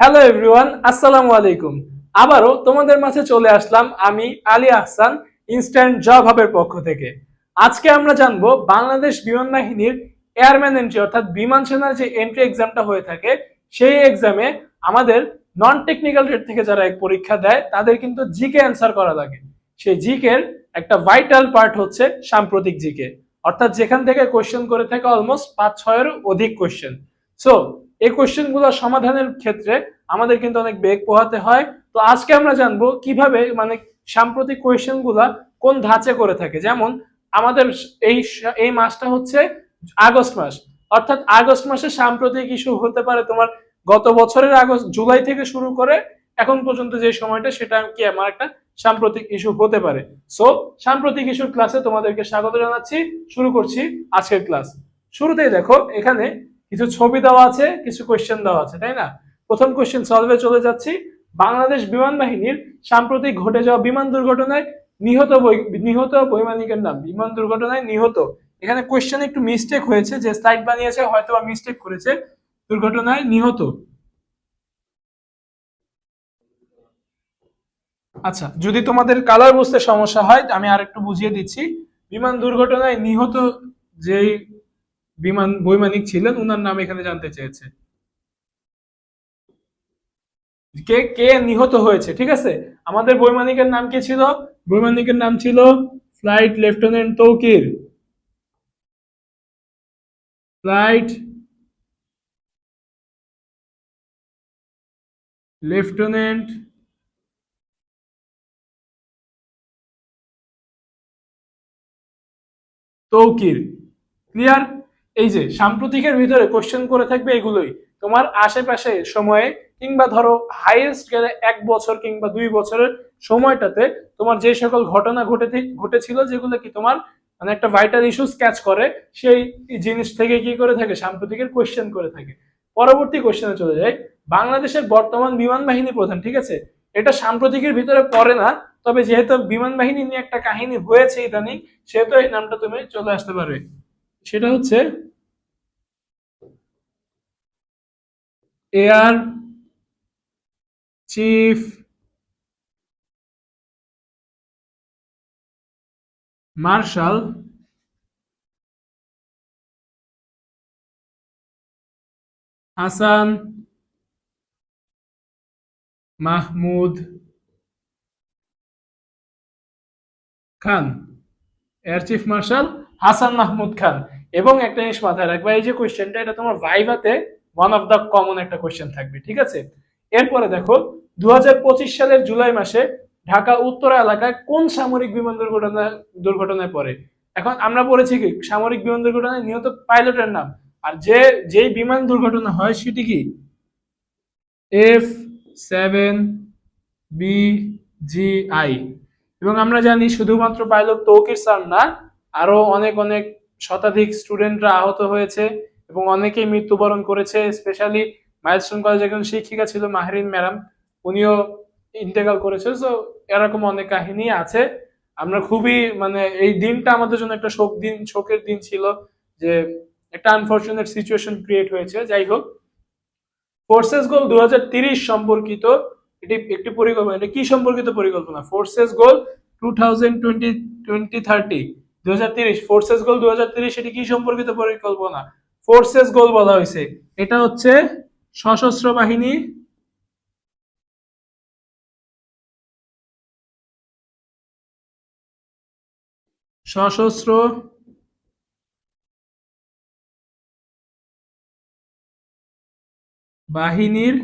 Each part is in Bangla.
হ্যালো এভরিওয়ান আসসালামু আলাইকুম। আবারও তোমাদের মাঝে চলে আসলাম আমি আলী আহসান ইনস্ট্যান্ট জব হাবের পক্ষ থেকে। আজকে আমরা জানব বাংলাদেশ বিমান বাহিনীর এয়ারম্যান এন্ট্রি অর্থাৎ বিমান সেনার যে এন্ট্রি এক্সামটা হয়ে থাকে, সেই এক্সামে আমাদের নন টেকনিক্যাল রেট থেকে যারা এক পরীক্ষা দেয়, তাদের কিন্তু জিকে অ্যান্সার করা লাগে। সেই জিকের একটা ভাইটাল পার্ট হচ্ছে সাম্প্রতিক জিকে অর্থাৎ যেখান থেকে কোশ্চেন করে থাকে অলমোস্ট পাঁচ ছয়ের অধিক কোশ্চেন সো এই কোশ্চেনগুলো সমাধানের ক্ষেত্রে আমাদের কিন্তু অনেক বেগ পোহাতে হয়। তো আজকে আমরা জানব কীভাবে মানে সাম্প্রতিক কোয়েশ্চেনগুলা কোন ধাঁচে করে থাকে। যেমন আমাদের এই এই মাসটা হচ্ছে আগস্ট মাস। অর্থাৎ আগস্ট মাসে সাম্প্রতিক ইস্যু হতে পারে তোমার গত বছরের আগস্ট, জুলাই থেকে শুরু করে এখন পর্যন্ত যে সময়টা, সেটা কি আমার একটা সাম্প্রতিক ইস্যু হতে পারে। সো, সাম্প্রতিক ইস্যুর ক্লাসে তোমাদেরকে স্বাগত জানাচ্ছি। শুরু করছি আজকের ক্লাস। শুরুতেই দেখো, এখানে কিছু ছবি দেওয়া আছে, কিছু কোয়েশ্চেন দেওয়া আছে, তাই না? প্রথম কোয়েশ্চেন সলভে চলে যাচ্ছি। বাংলাদেশ বিমান বাহিনীর সাম্প্রতিক ঘটে যাওয়া বিমান দুর্ঘটনায় নিহত নিহত বৈমানিকের নাম, বিমান দুর্ঘটনায় নিহত। এখানে কোয়েশ্চেন একটু মিস্টেক হয়েছে, যে স্লাইড বানিয়েছে হয়তো বা মিস্টেক করেছে। দুর্ঘটনায় নিহত। আচ্ছা যদি তোমাদের কালার বুঝতে সমস্যা হয়, আমি আর একটু বুঝিয়ে দিচ্ছি। বিমান দুর্ঘটনায় নিহত যেই বিমান, বৈমানিক ছিলেন ওনার নাম এখানে জানতে চেয়েছে। কে কে নিহত হয়েছে, ঠিক আছে? আমাদের বৈমানিকের নাম কি ছিল? বৈমানিকের নাম ছিল flight lieutenant Tauqir. Flight lieutenant Tauqir. Clear? এই যে সাম্প্রতিকের ভিতরে কোশ্চেন করে থাকবে এগুলোই। তোমার আশেপাশে সময়ে কিংবা ধরো হাইয়েস্ট গেলে এক বছর কিংবা দুই বছরের সময়টাতে তোমার যে সকল ঘটনা ঘটে ঘটেছিল যেগুলো কি তোমার মানে একটা ভাইটাল ইস্যুস ক্যাচ করে, সেই জিনিস থেকে কি করে থাকে? সাম্প্রতিকের কোশ্চেন করে থাকে। পরবর্তী কোশ্চেনে চলে যায় বাংলাদেশের বর্তমান বিমান বাহিনী প্রধান, ঠিক আছে? এটা সাম্প্রতিকের ভিতরে পড়ে না, তবে যেহেতু বিমান বাহিনী নিয়ে একটা কাহিনী হয়েছে ইদানিং, সেহেতু এই নামটা তুমি চলে আসতে পারবে। সেটা হচ্ছে air chief marshal Hasan Mahmud Khan, air chief marshal Hasan Mahmud Khan. এবং একটা জিনিস মাথায় রাখবে, এই যে কোয়েশ্চেনটা এটা তোমার ভাইভাতে ওয়ান অফ দ্য কমন একটা কোয়েশ্চেন থাকবে, ঠিক আছে? এরপরে দেখো দুই হাজার পঁচিশ সালের জুলাই মাসে ঢাকা উত্তরা এলাকায় কোন সামরিক বিমান দুর্ঘটনা, দুর্ঘটনায় পড়ে? এখন আমরা পড়েছি কি, সামরিক বিমান দুর্ঘটনায় নিহত পাইলটের নাম। আর যে, যেই বিমান দুর্ঘটনা হয় সেটি কি? F seven B G I. এবং আমরা জানি শুধুমাত্র পাইলট তৌকির স্যার না, আরও অনেক অনেক শতাধিক স্টুডেন্টরা আহত হয়েছে। এবং অনেকেই মৃত্যুবরণ করেছে স্পেশালি মাইলস্টোন কলেজে একজন শিক্ষিকা ছিল মাহরিন ম্যাডাম, উনিও ইন্টেগ্রাল করেছে। তো এরকম অনেক কাহিনী আছে। আমরা খুবই মানে এই দিনটা আমাদের জন্য একটা শোক দিন, শোকের দিন ছিল যে একটা আনফরচুনেট সিচুয়েশন ক্রিয়েট হয়েছে। যাই হোক ফোর্সেস গোল দু সম্পর্কিত এটি একটি পরিকল্পনা। এটা কি সম্পর্কিত পরিকল্পনা? Forces goal two thousand twenty twenty thirty দু হাজার তিরিশ। ফোর্সেস গোল দু হাজার তিরিশ, এটি কি সম্পর্কিত পরিকল্পনা? ফোর্সেস গোল বলা হয়েছে। এটা হচ্ছে সশস্ত্র বাহিনী। সশস্ত্র বাহিনীর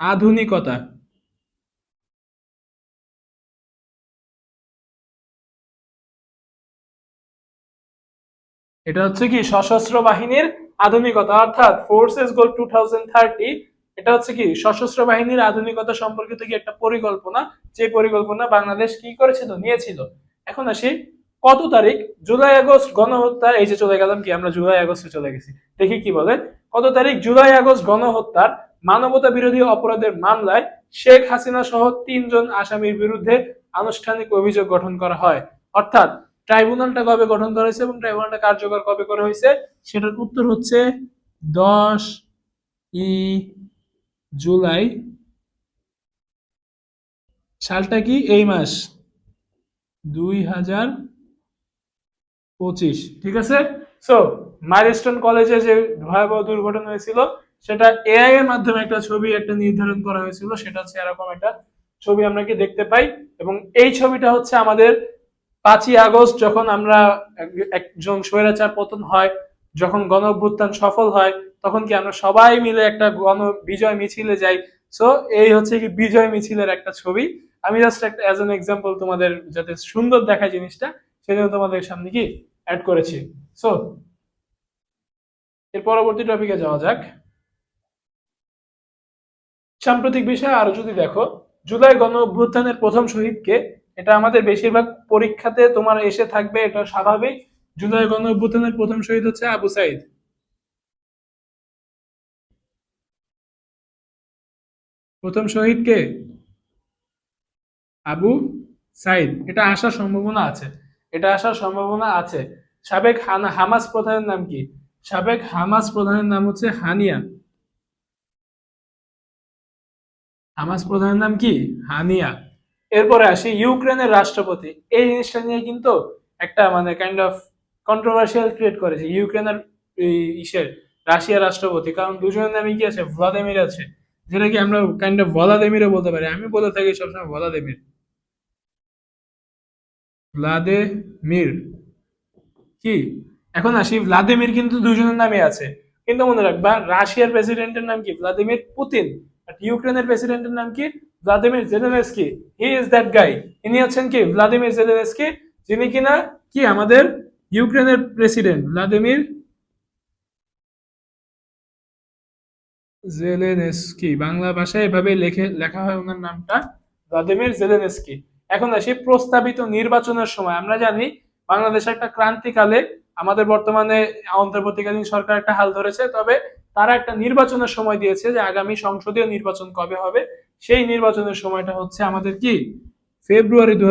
আধুনিকতা। এটা হচ্ছে কি সশস্ত্র বাহিনীর আধুনিকতা, অর্থাৎ ফোর্সেস গোল টু এটা হচ্ছে কি সশস্ত্র বাহিনীর আধুনিকতা সম্পর্কিত কি একটা পরিকল্পনা? যে পরিকল্পনা বাংলাদেশ কি করেছিল, নিয়েছিল? এখন আসি, কত তারিখ? জুলাই, আগস্ট গণহত্যার এই যে চলে গেলাম কি, আমরা জুলাই, আগস্টে চলে গেছি। দেখি কি বলে, কত তারিখ? জুলাই, আগস্ট, গণহত্যার মানবতা বিরোধী অপরাধের মামলায় শেখ হাসিনা সহ তিনজন আসামির বিরুদ্ধে আনুষ্ঠানিক অভিযোগ গঠন করা হয়। অর্থাৎ ট্রাইব্যুনালটা কবে গঠন করা হয়েছে এবং ট্রাইব্যুনালটা কার্যকর কবে করা হয়েছে, সেটার উত্তর হচ্ছে দশ ই জুলাই। সালটা কি? এই মাস। দুই হাজার পঁচিশ। ঠিক আছে? সো মাইলস্টোন কলেজে যে ভয়াবহ দুর্ঘটনা হয়েছিল, সেটা এআই এর মাধ্যমে একটা ছবি একটা নির্ধারণ করা হয়েছিল, সেটা হচ্ছে এরকম একটা ছবি আমরা কি দেখতে পাই। এবং এই ছবিটা হচ্ছে আমাদের পাঁচই আগস্ট যখন আমরা একজন স্বৈরাচার পতন হয়, যখন গণ সফল হয়, তখন কি আমরা সবাই মিলে একটা গণ বিজয় মিছিলে যাই? সো এই হচ্ছে কি বিজয় মিছিলের একটা ছবি। আমি জাস্ট একটা অ্যাজ এন এক্সাম্পল তোমাদের যাতে সুন্দর দেখায় জিনিসটা, সেজন্য তোমাদের সামনে কি অ্যাড করেছি। সো এর পরবর্তী টপিকে যাওয়া যাক। সাম্প্রতিক বিষয়ে আরও যদি দেখো, জুলাই গণ অভ্যুত্থানের প্রথম শহীদকে এটা আমাদের বেশিরভাগ পরীক্ষাতে তোমার এসে থাকবে, এটা স্বাভাবিক। জুলাই গণ অভ্যুত্থানের প্রথম শহীদ হচ্ছে আবু সাইদ। প্রথম শহীদ কে? আবু সাইদ। এটা আসার সম্ভাবনা আছে। এটা আসার সম্ভাবনা আছে। সাবেক হামাস প্রধানের নাম কি? সাবেক হামাস প্রধানের নাম হচ্ছে হানিয়া। হামাস প্রধানের নাম কি? হানিয়া। এরপরে আসি ইউক্রেনের রাষ্ট্রপতি। এই জিনিসটা নিয়ে কিন্তু একটা মানে কাইন্ড অফ কন্ট্রোভার্সিয়াল ক্রিয়েট করেছে ইউক্রেনের ইসের রাশিয়ার রাষ্ট্রপতি। কারণ দুজনের নামে কি আছে? ভ্লাদিমির আছে। যেটা কি আমরা কাইন্ড অফ ভলাদিমিরও বলতে পারি। আমি বলে থাকি সবসময় ভলাদিমির। ভ্লাদিমির। কি? এখন আসি, ভ্লাদিমির কিন্তু দুজনের নামে আছে। কিন্তু মনে রাখবা, রাশিয়ার প্রেসিডেন্টের নাম কি? Vladimir Putin. আর ইউক্রেনের প্রেসিডেন্টের নাম কি? Vladimir Zelensky he is that guy ইনি হচ্ছেন কি ভ্লাদিমির জেলেনস্কি যিনি কিনা কি আমাদের ইউক্রেনের প্রেসিডেন্ট ভ্লাদিমির জেলেনস্কি বাংলা ভাষায় এভাবে লেখে লেখা হয় ওনার নামটা ভ্লাদিমির জেলেনস্কি এখন আসি প্রস্তাবিত নির্বাচনের সময় আমরা জানি বাংলাদেশ একটা ক্রান্তিকালে আমাদের বর্তমানে অন্তর্বর্তীকালীন সরকার একটা হাল ধরেছে, তবে তারা একটা নির্বাচনের সময় দিয়েছে যে আগামী সংসদীয় নির্বাচন কবে হবে সেই নির্বাচনের সময়টা হচ্ছে আমাদের কি? ফেব্রুয়ারি দু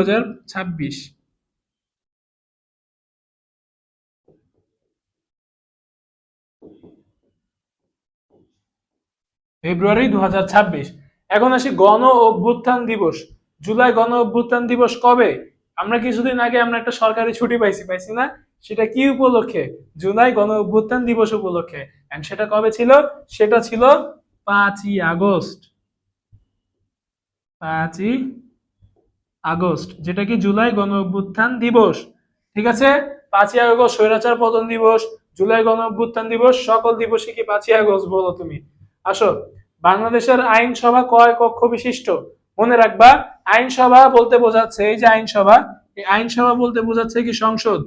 ফেব্রুয়ারি দু হাজার ছাব্বিশ। এখন আসি গণ অভ্যুত্থান দিবস। জুলাই গণ অভ্যুত্থান দিবস কবে? আমরা কিছুদিন আগে আমরা একটা সরকারি ছুটি পাইছি পাইছি না? সেটা কি উপলক্ষে? জুলাই গণ অভ্যুত্থান দিবস উপলক্ষে। সেটা কবে ছিল? সেটা ছিল পাঁচই আগস্ট। পাঁচই আগস্ট, যেটা কি জুলাই গণ অভ্যুত্থান দিবস। ঠিক আছে? পাঁচই আগস্ট, স্বৈরাচার পতন দিবস, জুলাই গণ অভ্যুত্থান দিবস, সকল দিবসই কি পাঁচই আগস্ট বলো তুমি? আসো, বাংলাদেশের আইনসভা কয় কক্ষ বিশিষ্ট? মনে রাখবা, আইনসভা বলতে বোঝাচ্ছে, এই যে আইনসভা, এই আইনসভা বলতে বোঝাচ্ছে কি সংসদ?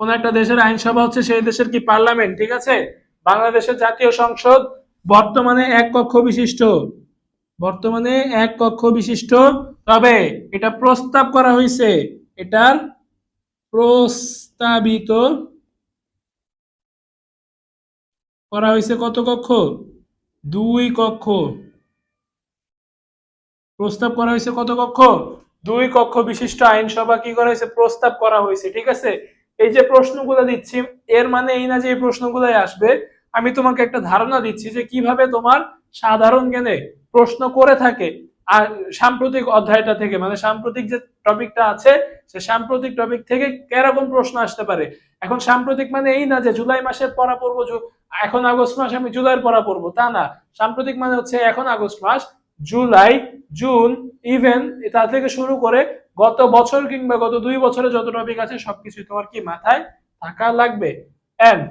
কোন একটা দেশের আইনসভা হচ্ছে সেই দেশের কি পার্লামেন্ট, ঠিক আছে? বাংলাদেশের জাতীয় সংসদ বর্তমানে এক কক্ষ বিশিষ্ট। বর্তমানে এক কক্ষ বিশিষ্ট, তবে এটা প্রস্তাব করা হয়েছে, এটার প্রস্তাবিত করা হয়েছে কত কক্ষ? দুই কক্ষ। প্রস্তাব করা হয়েছে কত কক্ষ? দুই কক্ষ বিশিষ্ট আইনসভা কি করা হয়েছে? প্রস্তাব করা হয়েছে, ঠিক আছে? এই যে প্রশ্নগুলো দিচ্ছি, এর মানে এই না যে এই প্রশ্নগুলাই আসবে, আমি তোমাকে একটা ধারণা দিচ্ছি যে কীভাবে তোমার সাধারণ জ্ঞানে প্রশ্ন করে থাকে, আর সাম্প্রতিক অধ্যায়টা থেকে মানে সাম্প্রতিক যে টপিকটা আছে, সে সাম্প্রতিক টপিক থেকে কেরকম প্রশ্ন আসতে পারে? এখন সাম্প্রতিক মানে এই না যে জুলাই মাসের পড়া পড়ব এখন আগস্ট মাস আমি জুলাইয়ের পড়া পড়ব, তা না। সাম্প্রতিক মানে হচ্ছে এখন আগস্ট মাস, জুলাই, জুন, ইভেন তা থেকে শুরু করে গত বছর কিংবা গত দুই বছরে যত টপিক আছে, সবকিছু তোমার কি মাথায় থাকা লাগবে? এন্ড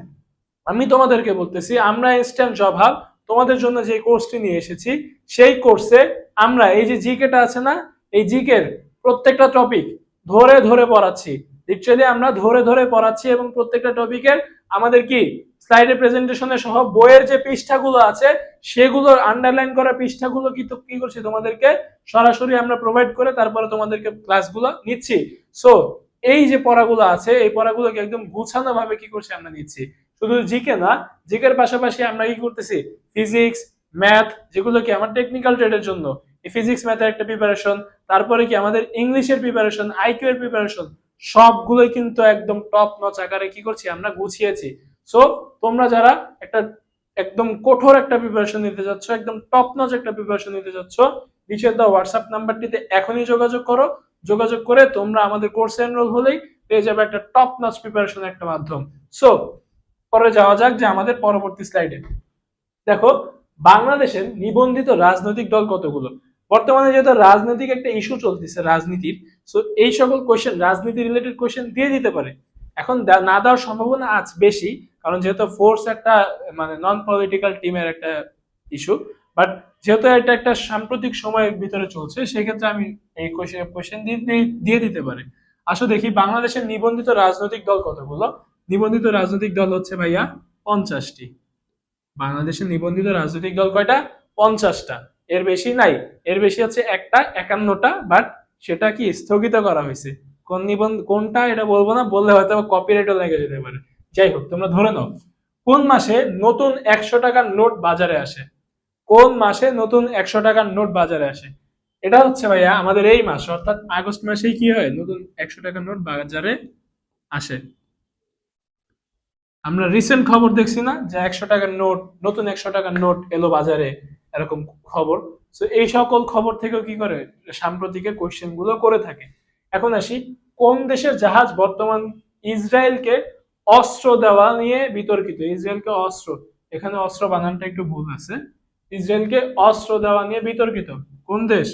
আমি তোমাদেরকে বলতেছি, আমরা ইনস্ট্যান্ট জব হাব তোমাদের জন্য যে কোর্সটি নিয়ে এসেছি, সেই কোর্সে আমরা এই যে জিকেটা আছে না, এই জিকের প্রত্যেকটা টপিক ধরে ধরে পড়াচ্ছি। লিটারালি আমরা ধরে ধরে পড়াচ্ছি এবং প্রত্যেকটা টপিকের আমাদের কি স্লাইডে প্রেজেন্টেশনে সহ বইয়ের যে পৃষ্ঠাগুলো আছে, সেগুলোর আন্ডারলাইন করা পৃষ্ঠাগুলো কিন্তু কি করছি তোমাদেরকে সরাসরি আমরা প্রোভাইড করে তারপরে তোমাদেরকে ক্লাসগুলো নিচ্ছি। সো এই যে পড়াগুলো আছে, এই পড়াগুলোকে একদম গুছানো ভাবে কি করছি আমরা নিচ্ছি। শুধু জিকে না জিকের পাশাপাশি আমরা কি করতেছি? ফিজিক্স ম্যাথ যেগুলো কি আমার টেকনিক্যাল ট্রেডের জন্য। ফিজিক্স ম্যাথের একটা প্রিপারেশন তারপরে কি আমাদের ইংলিশের প্রিপারেশন আইকিউ এর প্রিপারেশন সবগুলোই কিন্তু একদম টপ নচ আকারে কি করছি আমরা গুছিয়েছি। সো তোমরা যারা একটা একদম কঠোর একটা প্রিপারেশন নিতে যাচ্ছ, একদম টপ নচ একটা প্রিপারেশন নিতে যাচ্ছ নিচে দেওয়া হোয়াটসঅ্যাপ নাম্বারটিতে এখনই যোগাযোগ করো। যোগাযোগ করে তোমরা আমাদের কোর্সে এনরোল হলেই পেয়ে যাবে একটা টপ নচ প্রিপারেশন একটা মাধ্যম। সো পরে যাওয়া যাক যে আমাদের পরবর্তী স্লাইডে দেখো, বাংলাদেশের নিবন্ধিত রাজনৈতিক দল কতগুলো? বর্তমানে যেহেতু রাজনৈতিক একটা ইস্যু চলতেছে, রাজনীতির সো এই সকল কোয়েশ্চেন রাজনীতি রিলেটেড কোয়েশ্চেন দিয়ে দিতে পারে। এখন না দেওয়ার সম্ভাবনা আজ বেশি, কারণ যেহেতু ফোর্স একটা মানে নন পলিটিক্যাল টিমের একটা ইস্যু বাট যেহেতু এটা একটা সাম্প্রতিক সময়ের ভিতরে চলছে, সেক্ষেত্রে আমি এই কোয়েশ্চেন দিয়ে দিতে পারি। আসো দেখি, বাংলাদেশের নিবন্ধিত রাজনৈতিক দল কতগুলো? নিবন্ধিত রাজনৈতিক দল হচ্ছে ভাইয়া পঞ্চাশটি। বাংলাদেশের নিবন্ধিত রাজনৈতিক দল কয়টা? পঞ্চাশটা। এর বেশি নাই। এর বেশি হচ্ছে একটা, একান্নটা বাট সেটা কি স্থগিত করা হয়েছে? কোন নিবন্ধ, কোনটা এটা বলব না, বললে হয়তো কপিরাইটও লেগে যেতে পারে। যাই হোক, তোমরা ধরে নাও। কোন মাসে নতুন একশো টাকার নোট বাজারে আসে? কোন মাসে নতুন একশো টাকার নোট বাজারে আসে? এটা হচ্ছে ভাইয়া আমাদের এই মাস, অর্থাৎ আগস্ট মাসেই কি হয়? নতুন একশো টাকার নোট বাজারে আসে। আমরা রিসেন্ট খবর দেখছি না যে একশো টাকার নোট, নতুন একশো টাকার নোট এলো বাজারে, এরকম খবর। তো এই সকল খবর থেকেও কি করে? সাম্প্রতিকের কোয়েশ্চেনগুলো করে থাকে। এখন আসি, কোন দেশের জাহাজ বর্তমান ইসরায়েলকে অস্ত্র দেওয়া নিয়ে বিতর্কিত? ইসরায়েলকে অস্ত্র। এখানে অস্ত্র বানানটা একটু ভুল আছে। ইসরায়েলকে অস্ত্র দেওয়া নিয়ে বিতর্কিত। কোন দেশ?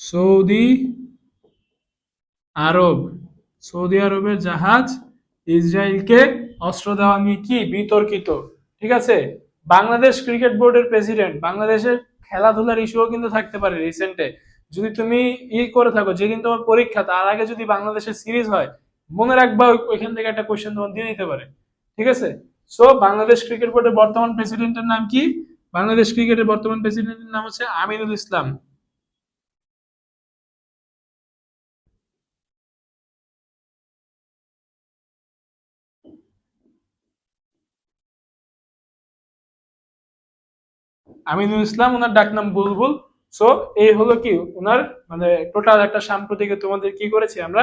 সৌদি আরব। সৌদি আরবের জাহাজ ইসরায়েলকে অস্ত্র দেওয়া নিয়ে কি বিতর্কিত? ঠিক আছে? বাংলাদেশ ক্রিকেট বোর্ডের প্রেসিডেন্ট, বাংলাদেশের খেলাধুলার ইস্যুও কিন্তু থাকতে পারে রিসেন্টে যদি তুমি ই করে থাকো যেদিন তোমার পরীক্ষা, তার আগে যদি বাংলাদেশের সিরিজ হয়, মনে রাখবা ওইখান থেকে একটা কোয়েশ্চেন তোমার দিয়ে দিতে পারে। ঠিক আছে? সো বাংলাদেশ ক্রিকেট বোর্ডের বর্তমান প্রেসিডেন্টের নাম কি? বাংলাদেশ ক্রিকেটের বর্তমান প্রেসিডেন্টের নাম হচ্ছে আমিনুল ইসলাম। আমিনুল ইসলাম ওনার ডাকনাম বুলবুল। সো এই হলো কি ওনার মানে টোটাল একটা সাম্প্রতিকে তোমাদের কি করেছি আমরা?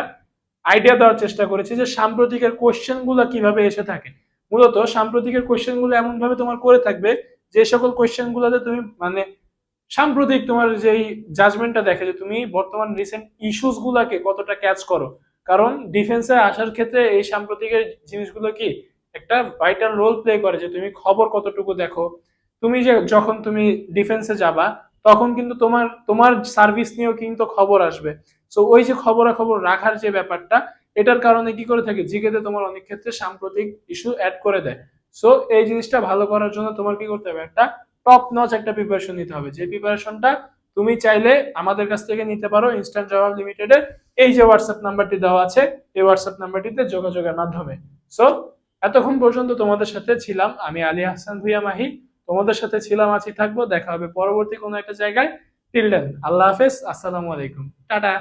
আইডিয়া দেওয়ার চেষ্টা করেছি যে সাম্প্রতিকের কোশ্চেনগুলো কীভাবে এসে থাকে। মূলত সাম্প্রতিকের কোশ্চেনগুলো এমন ভাবে তোমার করে থাকবে যে সকল কোশ্চেন গুলোতে তুমি মানে সাম্প্রতিক তোমার যেই জাজমেন্টটা দেখে যে তুমি বর্তমান রিসেন্ট ইস্যুস গুলাকে কতটা ক্যাচ করো। কারণ ডিফেন্সে আসার ক্ষেত্রে এই সাম্প্রতিকের জিনিসগুলো কি একটা ভাইটাল রোল প্লে করে যে তুমি খবর কতটুকু দেখো। তুমি যে যখন তুমি ডিফেন্সে যাবা, তখন কিন্তু তোমার তোমার সার্ভিস নিয়েও কিন্তু খবর আসবে। সো ওই যে খবরাখবর রাখার যে ব্যাপারটা, এটার কারণে কি করে থাকে? জিকেতে তোমার অনেক ক্ষেত্রে সাম্প্রতিক ইস্যু অ্যাড করে দেয়। সো এই জিনিসটা ভালো করার জন্য তোমার কি করতে হবে? একটা টপ নচ একটা প্রিপারেশন নিতে হবে। যে প্রিপারেশনটা তুমি চাইলে আমাদের কাছ থেকে নিতে পারো ইনস্ট্যান্ট জবাব লিমিটেডে এই যে হোয়াটসঅ্যাপ নাম্বারটি দেওয়া আছে, এই হোয়াটসঅ্যাপ নাম্বারটিতে যোগাযোগের মাধ্যমে। সো এতক্ষণ পর্যন্ত তোমাদের সাথে ছিলাম। আমি আলী হাসান ভুইয়া মাহি। তোমাদের সাথে ছিলাম, আছি, থাকব, দেখা হবে পরবর্তী কোনো একটা জায়গায়। টিল আল্লাহ হাফেজ, আসসালামু আলাইকুম। টাটা।